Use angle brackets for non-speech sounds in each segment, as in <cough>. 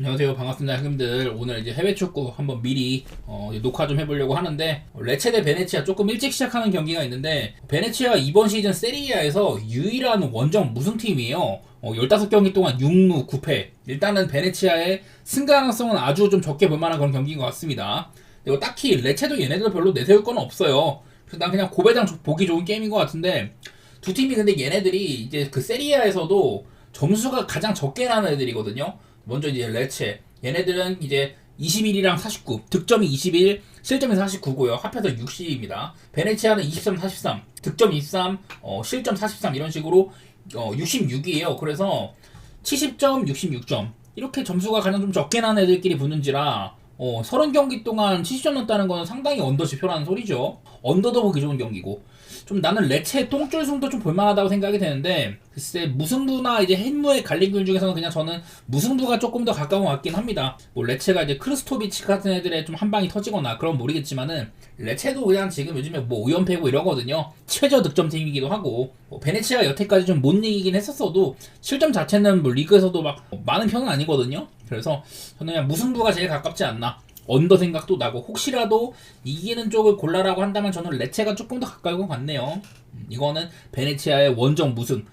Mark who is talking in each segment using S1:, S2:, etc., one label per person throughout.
S1: 안녕하세요. 반갑습니다 형님들. 오늘 이제 해외 축구 한번 미리 어, 녹화 좀 해보려고 하는데 레체 대 베네치아 조금 일찍 시작하는 경기가 있는데 베네치아가 이번 시즌 세리아에서 유일한 원정 무승팀이에요. 어, 15경기 동안 6무 9패. 일단은 베네치아의 승 가능성은 아주 좀 적게 볼 만한 그런 경기인 것 같습니다. 그리고 딱히 레체도 얘네들 별로 내세울 건 없어요. 그래서 난 그냥 고배당 조- 보기 좋은 게임인 것 같은데 두 팀이 근데 얘네들이 이제 그 세리아에서도 점수가 가장 적게 나는 애들이거든요. 먼저 이제 레체. 얘네들은 이제 21이랑 49 득점이 21 실점이 49고요. 합해서 60입니다. 베네치아는 23 43 득점 23 어, 실점 43 이런 식으로 어, 66이에요. 그래서 70점 66점. 이렇게 점수가 가장 좀 적게 나는 애들끼리 붙는지라 어, 30경기 동안 70점 넣었다는 거는 상당히 언더지표라는 소리죠. 언더도 보기 좋은 경기고 좀 나는 레체 똥줄승도 좀 볼만하다고 생각이 되는데 글쎄 무승부나 이제 헨무의 갈림길 중에서는 그냥 저는 무승부가 조금 더 가까운 것 같긴 합니다. 뭐 레체가 이제 크리스토비치 같은 애들의 좀 한 방이 터지거나 그런 모르겠지만은 레체도 그냥 지금 요즘에 뭐 5연패고 이러거든요. 최저 득점팀이기도 하고 뭐 베네치아가 여태까지 좀 못 이기긴 했었어도 실점 자체는 뭐 리그에서도 막 많은 편은 아니거든요. 그래서 저는 그냥 무승부가 제일 가깝지 않나. 언더 생각도 나고 혹시라도 이기는 쪽을 골라라고 한다면 저는 레체가 조금 더 가까운 것 같네요. 음, 이거는 베네치아의 원정 무승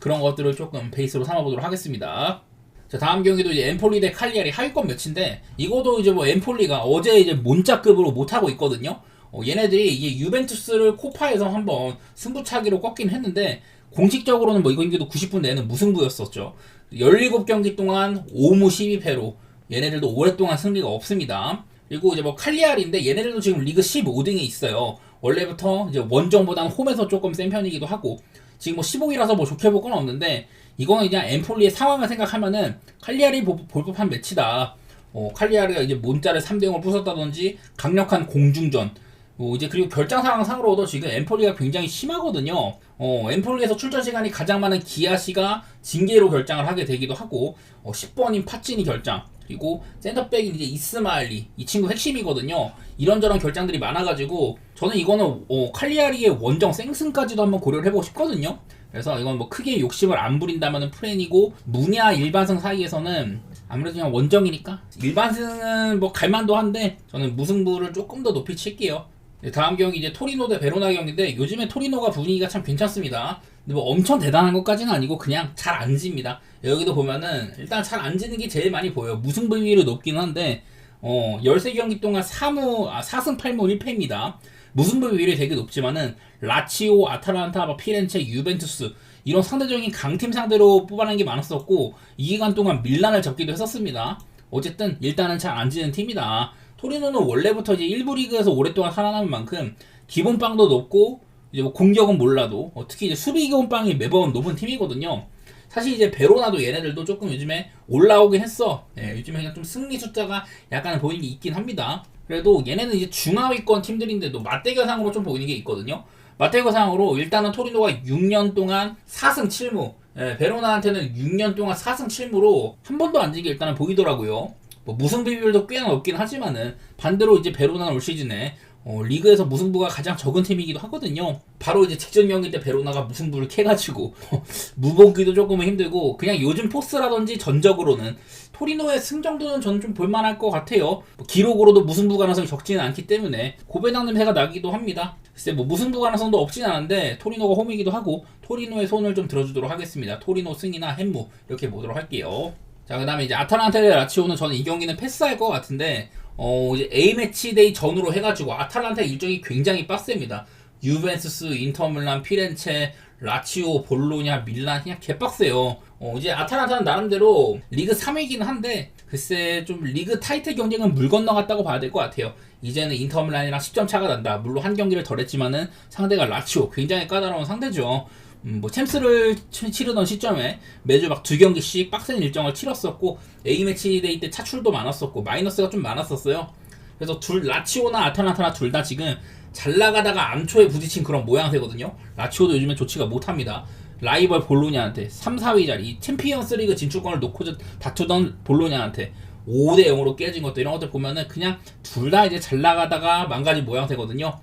S1: 그런 것들을 조금 베이스로 삼아보도록 하겠습니다. 자 다음 경기도 이제 엠폴리 대 칼리아리 하위권 매치인데 이거도 이제 뭐 엠폴리가 어제 이제 몬자급으로 못 하고 있거든요. 어, 얘네들이 이게 유벤투스를 코파에서 한번 승부차기로 꺾긴 했는데 공식적으로는 뭐 이거 경기도 90분 내는 무승부였었죠. 17경기 동안 5무 12패로 얘네들도 오랫동안 승리가 없습니다. 그리고 이제 뭐 칼리아리인데 얘네들도 지금 리그 15등에 있어요. 원래부터 이제 원정보다는 홈에서 조금 센 편이기도 하고 지금 뭐 15위라서 뭐 좋게 볼 건 없는데 이거는 그냥 엠폴리의 상황을 생각하면은 칼리아리 보- 볼 법한 매치다. 어, 칼리아리가 이제 몬자를 3대0을 부쉈다든지 강력한 공중전 뭐 이제 그리고 결장 상황 상으로도 지금 엠폴리가 굉장히 심하거든요. 어, 엠폴리에서 출전 시간이 가장 많은 기아시가 징계로 결장을 하게 되기도 하고 어, 10번인 파치니 결장 그리고 센터백인 이제 이스마일리 이 친구 핵심이거든요. 이런저런 결장들이 많아가지고 저는 이거는 어, 칼리아리의 원정 생승까지도 한번 고려를 해보고 싶거든요. 그래서 이건 뭐 크게 욕심을 안 부린다면은 프렌이고 무냐 일반승 사이에서는 아무래도 그냥 원정이니까 일반승은 뭐 갈만도 한데 저는 무승부를 조금 더 높이 칠게요. 네, 다음 경기 이제 토리노 대 베로나 경기인데 요즘에 토리노가 분위기가 참 괜찮습니다. 근데 뭐 엄청 대단한 것까지는 아니고 그냥 잘 안 집니다. 여기도 보면은 일단 잘 안 지는 게 제일 많이 보여요. 무승부 비율이 높긴 한데 어 13경기 동안 3무 아 4승 8무 1패입니다. 무승부 비율이 되게 높지만은 라치오, 아탈란타, 뭐 피렌체, 유벤투스 이런 상대적인 강팀 상대로 뽑아낸 게 많았었고 이 기간 동안 밀란을 접기도 했었습니다. 어쨌든 일단은 잘 안 지는 팀이다. 토리노는 원래부터 이제 1부 리그에서 오랫동안 살아남은 만큼 기본빵도 높고 이제 뭐 공격은 몰라도 어, 특히 이제 수비 기본빵이 매번 높은 팀이거든요. 사실 이제 베로나도 얘네들도 조금 요즘에 올라오긴 했어. 네, 요즘에 그냥 좀 승리 숫자가 약간 보이는 게 있긴 합니다. 그래도 얘네는 이제 중하위권 팀들인데도 맞대결상으로 좀 보이는 게 있거든요. 맞대결상으로 일단은 토리노가 6년 동안 4승 7무, 예, 베로나한테는 6년 동안 4승 7무로 한 번도 안 지게 일단은 보이더라고요. 뭐 무승부 비율도 꽤나 높긴 하지만은 반대로 이제 베로나는 올 시즌에 어, 리그에서 무승부가 가장 적은 팀이기도 하거든요. 바로 이제 직전 경기 때 베로나가 무승부를 캐가지고 <laughs> 무보기도 조금은 힘들고 그냥 요즘 포스라든지 전적으로는 토리노의 승 정도는 저는 좀 볼만할 것 같아요. 뭐 기록으로도 무승부 가능성이 적지는 않기 때문에 고배당 냄새가 나기도 합니다. 글쎄 뭐 무승부 가능성도 없진 않은데 토리노가 홈이기도 하고 토리노의 손을 좀 들어주도록 하겠습니다. 토리노 승이나 햄무 이렇게 보도록 할게요. 자 그 다음에 이제 아탈란타 대 라치오는 저는 이 경기는 패스할 것 같은데 어 이제 A 매치 데이 전으로 해가지고 아탈란타 일정이 굉장히 빡셉니다. 유벤투스, 인터밀란, 피렌체, 라치오, 볼로냐, 밀란 그냥 개빡세요. 어, 이제 아탈란타는 나름대로 리그 3위이긴 한데 글쎄 좀 리그 타이틀 경쟁은 물 건너갔다고 봐야 될 것 같아요. 이제는 인터밀란이랑 10점 차가 난다. 물론 한 경기를 덜 했지만은 상대가 라치오 굉장히 까다로운 상대죠. 음, 뭐 챔스를 치- 치르던 시점에 매주 막 두 경기씩 빡센 일정을 치렀었고 A 매치 데이 때 차출도 많았었고 마이너스가 좀 많았었어요. 그래서 둘 라치오나 아탈란타나 둘 다 지금 잘 나가다가 암초에 부딪힌 그런 모양새거든요. 라치오도 요즘에 좋지가 못합니다. 라이벌 볼로냐한테 3, 4위 자리 챔피언스 리그 진출권을 놓고 다투던 볼로냐한테 5대 0으로 깨진 것도 이런 것들 보면은 그냥 둘 다 이제 잘 나가다가 망가진 모양새거든요.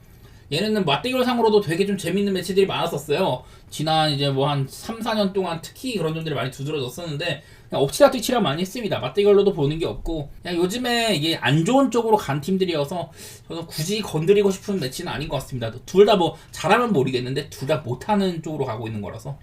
S1: 얘네는 맞대결 상으로도 되게 좀 재밌는 매치들이 많았었어요. 지난 이제 뭐 한 3, 4년 동안 특히 그런 점들이 많이 두드러졌었는데 그냥 엎치락 뒤치락 많이 했습니다. 맞대결로도 보는 게 없고 그냥 요즘에 이게 안 좋은 쪽으로 간 팀들이어서 저는 굳이 건드리고 싶은 매치는 아닌 것 같습니다. 둘 다 뭐 잘하면 모르겠는데 둘 다 못하는 쪽으로 가고 있는 거라서.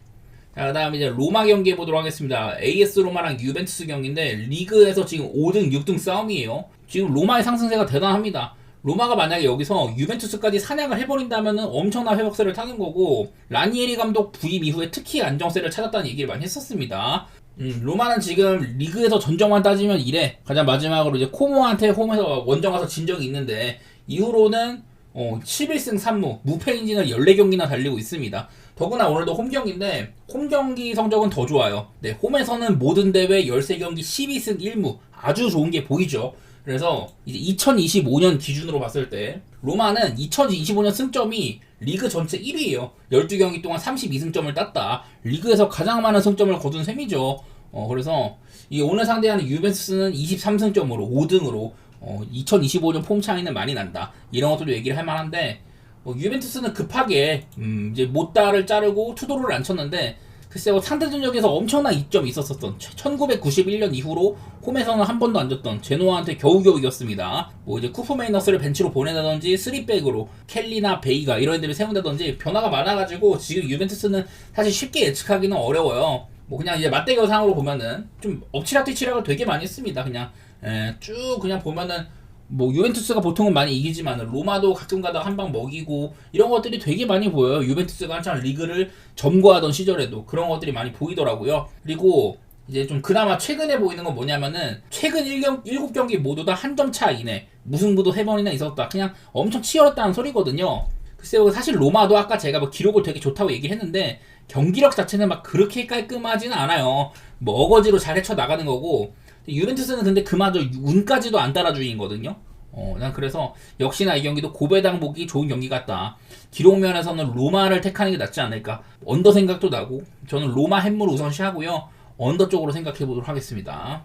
S1: 자, 그 다음에 이제 로마 경기 해보도록 하겠습니다. AS 로마랑 유벤투스 경기인데 리그에서 지금 5등, 6등 싸움이에요. 지금 로마의 상승세가 대단합니다. 로마가 만약에 여기서 유벤투스까지 사냥을 해버린다면 엄청난 회복세를 타는 거고 라니에리 감독 부임 이후에 특히 안정세를 찾았다는 얘기를 많이 했었습니다. 음, 로마는 지금 리그에서 전적만 따지면 이래 가장 마지막으로 이제 코모한테 홈에서 원정 가서 진 적이 있는데 이후로는 어, 11승 3무 무패 인진을 14경기나 달리고 있습니다. 더구나 오늘도 홈 경기인데 홈 경기 성적은 더 좋아요. 네, 홈에서는 모든 대회 13경기 12승 1무 아주 좋은 게 보이죠. 그래서 이제 2025년 기준으로 봤을 때 로마는 2025년 승점이 리그 전체 1위예요. 12경기 동안 32승점을 땄다. 리그에서 가장 많은 승점을 거둔 셈이죠. 어, 그래서 이 오늘 상대하는 유벤투스는 23승점으로 5등으로 어, 2025년 폼 차이는 많이 난다. 이런 것들도 얘기를 할 만한데 뭐 유벤투스는 급하게 음, 이제 모따를 자르고 투도를 안 쳤는데 글쎄요 상대전적에서 엄청난 이점이 있었었던 1991년 이후로 홈에서는 한 번도 안 졌던 제노아한테 겨우겨우 이겼습니다. 뭐 이제 쿠프 메이너스를 벤치로 보내다든지 3백으로 켈리나 베이가 이런 애들을 세운다든지 변화가 많아가지고 지금 유벤투스는 사실 쉽게 예측하기는 어려워요. 뭐 그냥 이제 맞대결 상으로 보면은 좀 엎치락 뒤치락을 되게 많이 했습니다. 그냥 에, 쭉 그냥 보면은 뭐 유벤투스가 보통은 많이 이기지만 로마도 가끔가다 한 방 먹이고 이런 것들이 되게 많이 보여요. 유벤투스가 한창 리그를 점거하던 시절에도 그런 것들이 많이 보이더라고요. 그리고 이제 좀 그나마 최근에 보이는 건 뭐냐면은 최근 1경, 7경기 모두 다 한 점 차 이내 무승부도 3번이나 있었다. 그냥 엄청 치열했다는 소리거든요. 글쎄요 사실 로마도 아까 제가 뭐 기록을 되게 좋다고 얘기를 했는데 경기력 자체는 막 그렇게 깔끔하지는 않아요. 뭐 어거지로 잘 헤쳐 나가는 거고 유벤투스는 근데 그마저 운까지도 안 따라주인거든요. 어, 난 그래서 역시나 이 경기도 고배당 보기 좋은 경기 같다. 기록 면에서는 로마를 택하는 게 낫지 않을까. 언더 생각도 나고 저는 로마 햄물 우선시하고요. 언더 쪽으로 생각해 보도록 하겠습니다.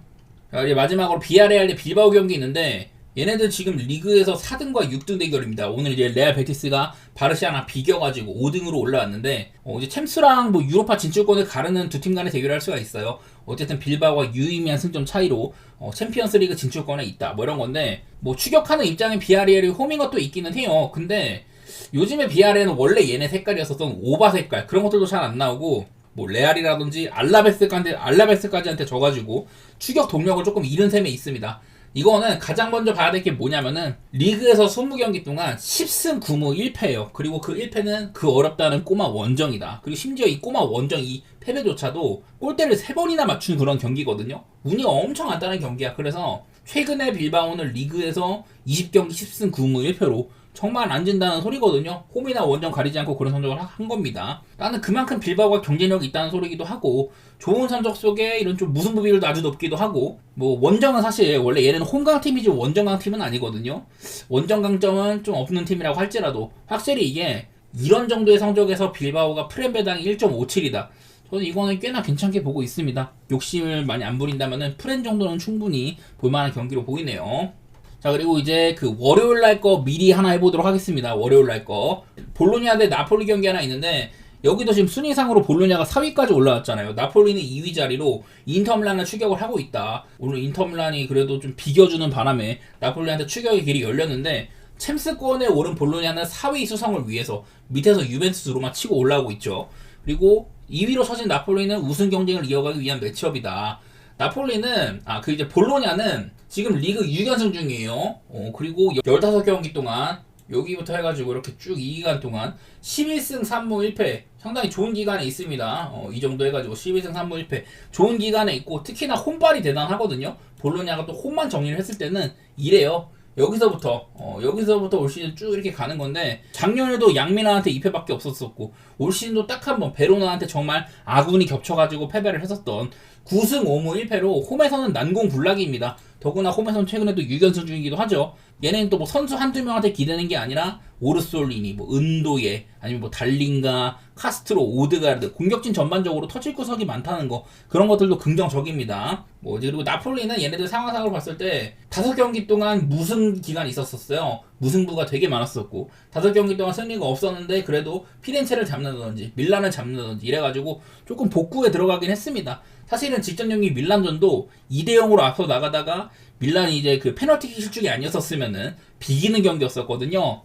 S1: 자, 이제 마지막으로 비아레알 대 빌바오 경기 있는데 얘네들 지금 리그에서 4등과 6등 대결입니다. 오늘 이제 레알 베티스가 바르시아나 비겨가지고 5등으로 올라왔는데 어, 이제 챔스랑 뭐 유로파 진출권을 가르는 두 팀 간의 대결을 할 수가 있어요. 어쨌든 빌바오가 유의미한 승점 차이로 어, 챔피언스리그 진출권에 있다. 뭐 이런 건데 뭐 추격하는 입장에 비아리엘이 홈인 것도 있기는 해요. 근데 요즘에 비아리엘은 원래 얘네 색깔이었었던 오바 색깔 그런 것들도 잘 안 나오고 뭐 레알이라든지 알라베스까지 알라베스까지한테 져가지고 추격 동력을 조금 잃은 셈에 있습니다. 이거는 가장 먼저 봐야 될 게 뭐냐면은 리그에서 20경기 동안 10승 9무 1패예요. 그리고 그 1패는 그 어렵다는 꼬마 원정이다. 그리고 심지어 이 꼬마 원정 이 패배조차도 골대를 3번이나 맞춘 그런 경기거든요. 운이 엄청 안 따는 경기야. 그래서 최근에 빌바오는 리그에서 20경기 10승 9무 1패로 정말 안 진다는 소리거든요. 홈이나 원정 가리지 않고 그런 성적을 한 겁니다. 나는 그만큼 빌바오가 경쟁력이 있다는 소리기도 하고 좋은 성적 속에 이런 좀 무승부 비율도 아주 높기도 하고 뭐 원정은 사실 원래 얘는 홈강 팀이지 원정강 팀은 아니거든요. 원정 강점은 좀 없는 팀이라고 할지라도 확실히 이게 이런 정도의 성적에서 빌바오가 프렘배당이 1.57이다. 저는 이거는 꽤나 괜찮게 보고 있습니다. 욕심을 많이 안 부린다면은 프렌 정도는 충분히 볼만한 경기로 보이네요. 자 그리고 이제 그 월요일 날 거 미리 하나 해보도록 하겠습니다. 월요일 날 거. 볼로냐 대 나폴리 경기 하나 있는데 여기도 지금 순위상으로 볼로냐가 4위까지 올라왔잖아요. 나폴리는 2위 자리로 인터밀란을 추격을 하고 있다. 오늘 인터밀란이 그래도 좀 비겨주는 바람에 나폴리한테 추격의 길이 열렸는데 챔스권에 오른 볼로냐는 4위 수성을 위해서 밑에서 유벤투스 로마 치고 올라오고 있죠. 그리고 2위로 서진 나폴리는 우승 경쟁을 이어가기 위한 매치업이다. 나폴리는 아 그 이제 볼로냐는 지금 리그 6연승 중이에요. 어, 그리고 15경기 동안 여기부터 해가지고 이렇게 쭉이 기간 동안 11승 3무 1패 상당히 좋은 기간에 있습니다. 어, 이 정도 해가지고 11승 3무 1패 좋은 기간에 있고 특히나 홈발이 대단하거든요. 볼로냐가 또 홈만 정리를 했을 때는 이래요. 여기서부터 어, 여기서부터 올 시즌 쭉 이렇게 가는 건데 작년에도 양민아한테 2패밖에 없었었고 올 시즌도 딱 한 번 베로나한테 정말 아군이 겹쳐가지고 패배를 했었던 9승 5무 1패로 홈에서는 난공불락입니다. 더구나 홈에서는 최근에도 6연승 중이기도 하죠. 얘네는 또 뭐 선수 한두 명한테 기대는 게 아니라 오르솔리니, 뭐 은도예, 아니면 뭐 달링가, 카스트로, 오드가르드 공격진 전반적으로 터질 구석이 많다는 거 그런 것들도 긍정적입니다. 뭐 그리고 나폴리는 얘네들 상황상으로 봤을 때 다섯 경기 동안 무승 기간이 있었었어요. 무승부가 되게 많았었고 다섯 경기 동안 승리가 없었는데 그래도 피렌체를 잡는다든지 밀란을 잡는다든지 이래가지고 조금 복구에 들어가긴 했습니다. 사실은 직전 경기 밀란전도 2대 0으로 앞서 나가다가 밀란이 이제 그 페널티킥 실축이 아니었었으면은 비기는 경기였었거든요.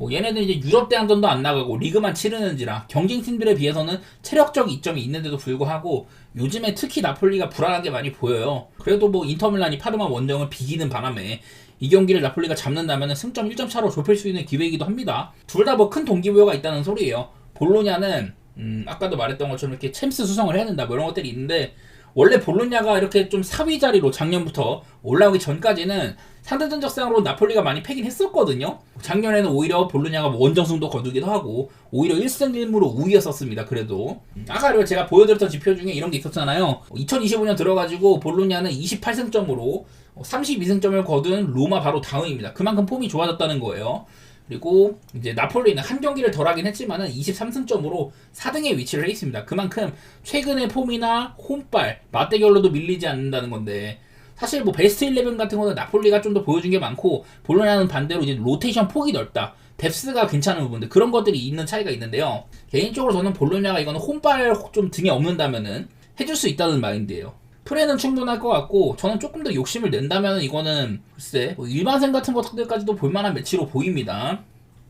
S1: 뭐 얘네들 이제 유럽 대항전도 안 나가고 리그만 치르는지라 경쟁팀들에 비해서는 체력적 이점이 있는데도 불구하고 요즘에 특히 나폴리가 불안한 게 많이 보여요. 그래도 뭐 인터밀란이 파르마 원정을 비기는 바람에 이 경기를 나폴리가 잡는다면 승점 1점 차로 좁힐 수 있는 기회이기도 합니다. 둘 다 뭐 큰 동기부여가 있다는 소리예요. 볼로냐는 음, 아까도 말했던 것처럼 이렇게 챔스 수성을 해야 된다 뭐 이런 것들이 있는데 원래 볼로냐가 이렇게 좀 4위 자리로 작년부터 올라오기 전까지는 상대 전적상으로 나폴리가 많이 패긴 했었거든요. 작년에는 오히려 볼로냐가 뭐 원정승도 거두기도 하고 오히려 1승 1무로 우위였었습니다. 그래도 음, 아까 제가 보여드렸던 지표 중에 이런 게 있었잖아요. 2025년 들어가지고 볼로냐는 28승점으로 32승점을 거둔 로마 바로 다음입니다. 그만큼 폼이 좋아졌다는 거예요. 그리고 이제 나폴리는 한 경기를 덜 하긴 했지만은 23승점으로 4등에 위치를 해 있습니다. 그만큼 최근의 폼이나 홈발, 맞대결로도 밀리지 않는다는 건데 사실 뭐 베스트 11 같은 거는 나폴리가 좀 더 보여준 게 많고 볼로냐는 반대로 이제 로테이션 폭이 넓다. 뎁스가 괜찮은 부분들 그런 것들이 있는 차이가 있는데요. 개인적으로 저는 볼로냐가 이거는 홈발 좀 등에 없는다면은 해줄 수 있다는 마인드예요. 프레는 충분할 것 같고 저는 조금 더 욕심을 낸다면 이거는 글쎄 뭐 일반생 같은 것들까지도 볼만한 매치로 보입니다.